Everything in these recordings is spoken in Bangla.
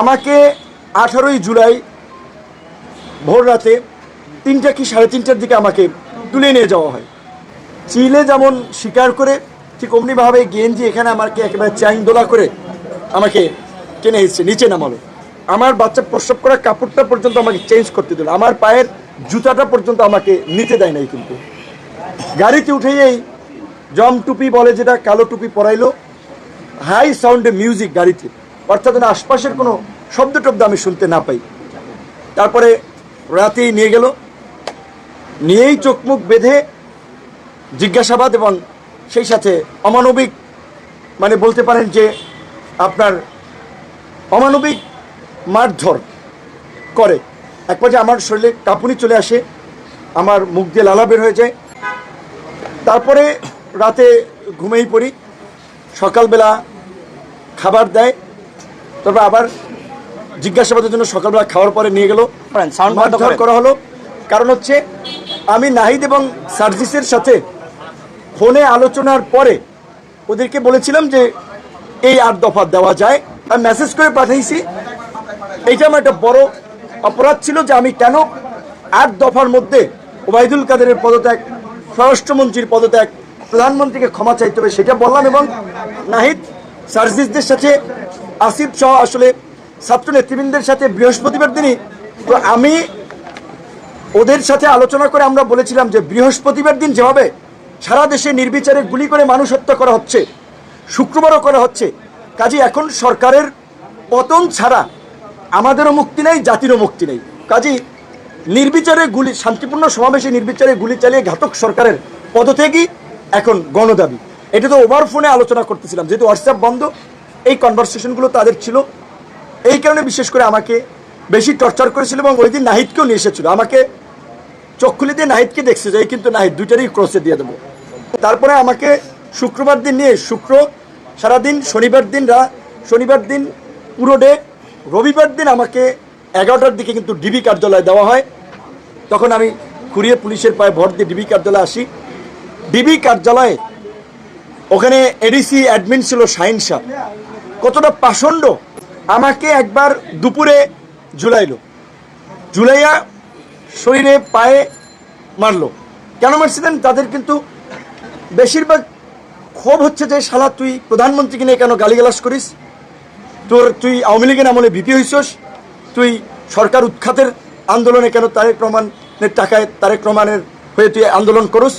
আমাকে আঠারোই জুলাই ভোর রাতে তিনটা কি সাড়ে তিনটার দিকে আমাকে তুলে নিয়ে যাওয়া হয়। চিলে যেমন স্বীকার করে, ঠিক অমনিভাবে গেঞ্জি এখানে আমাকে একেবারে চাইন দোলা করে আমাকে টেনে এসছে, নিচে নামালো। আমার বাচ্চা প্রসব করা কাপড়টা পর্যন্ত আমাকে চেঞ্জ করতে দিল। আমার পায়ের জুতাটা পর্যন্ত আমাকে নিতে দেয় নাই কিন্তু। গাড়িতে উঠেই জম টুপি বলে যেটা, কালো টুপি পরাইলো। হাই সাউন্ডে মিউজিক গাড়িতে। অর্থাৎ যেন আশপাশের কোনো শব্দ টব্দ আমি শুনতে না পাই। তারপরে রাতেই নিয়ে গেল। নিয়েই চোখ মুখ বেঁধে জিজ্ঞাসাবাদ এবং সেই সাথে অমানবিক মানে বলতে পারেন যে আপনার অমানবিক মারধর করে। এক পর্যায়ে আমার শরীরে কাঁপুনি চলে আসে, আমার মুখ দিয়ে লালা বের হয়ে যায়। তারপরে রাতে ঘুমেই পড়ি, সকালবেলা খাবার দেয়। তবে আবার জিজ্ঞাসাবাদের জন্য সকালবেলা খাওয়ার পরে নিয়ে গেল। মারধর করা হলো। কারণ হচ্ছে আমি নাহিদ এবং সার্জিসের সাথে ফোনে আলোচনার পরে ওদেরকে বলেছিলাম যে এই আট দফা দেওয়া যায়। আমি মেসেজ করে পাঠাইছি এইটা আমার একটা বড় অপরাধ ছিল যে আমি কেন আট দফার মধ্যে ওবায়দুল কাদেরের পদত্যাগ স্বরাষ্ট্রমন্ত্রীর পদত্যাগ প্রধানমন্ত্রীকে ক্ষমা চাইতে হবে সেটা বললাম এবং নাহিদ সার্জিসদের সাথে আসিফ সহ আসলে ছাত্র নেতৃবৃন্দের সাথে বৃহস্পতিবার দিনই, তো আমি ওদের সাথে আলোচনা করে আমরা বলেছিলাম যে বৃহস্পতিবার দিন যেভাবে সারা দেশে নির্বিচারে গুলি করে মানুষ হত্যা করা হচ্ছে, শুক্রবারও করা হচ্ছে, কাজে এখন সরকারের পতন ছাড়া আমাদেরও মুক্তি নেই, জাতিরও মুক্তি নেই। কাজী নির্বিচারে গুলি, শান্তিপূর্ণ সমাবেশে নির্বিচারে গুলি চালিয়ে ঘাতক সরকারের পদত্যাগই এখন গণদাবি। এটা তো ওভার ফোনে আলোচনা করতেছিলাম, যেহেতু হোয়াটসঅ্যাপ বন্ধ এই কনভারসেশনগুলো তাদের ছিল। এই কারণে বিশেষ করে আমাকে বেশি টর্চার করেছিল এবং ওই দিন নাহিদকেও নিয়ে এসেছিল। আমাকে চোখ খুলে দিয়ে নাহিদকে দেখছে যে কিন্তু নাহিদ, দুইটারই ক্রসে দিয়ে দেবো। তারপরে আমাকে শুক্রবার দিন নিয়ে, শুক্র সারাদিন, শনিবার দিন রা, শনিবার দিন পুরো ডে রবিবার দিন আমাকে এগারোটার দিকে কিন্তু ডিবি কার্যালয়ে দেওয়া হয়। তখন আমি খুঁড়িয়ে পুলিশের পায়ে ভর দিয়ে ডিবি কার্যালয়ে আসি। ডিবি কার্যালয়ে ওখানে এডিসি অ্যাডমিন ছিল শাহিন শাহ কতটা পাষণ্ড আমাকে একবার দুপুরে ঝুলাইলো। ঝুলাইয়া শরীরে পায়ে মারলো। কেন মারছিলেন? তাদের কিন্তু বেশিরভাগ ক্ষোভ হচ্ছে যে, শালা, তুই প্রধানমন্ত্রীকে নিয়ে কেন গালিগালাজ করিস? তোর, তুই আওয়ামী লীগের আমলে ভিপি হইছস। তুই সরকার উৎখাতের আন্দোলনে কেন তারেক রহমানের টাকায় তারেক রহমানের হয়ে তুই আন্দোলন করস?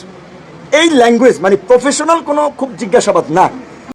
এই ল্যাঙ্গুয়েজ মানে প্রফেশনাল কোনো খুব জিজ্ঞাসাবাদ না।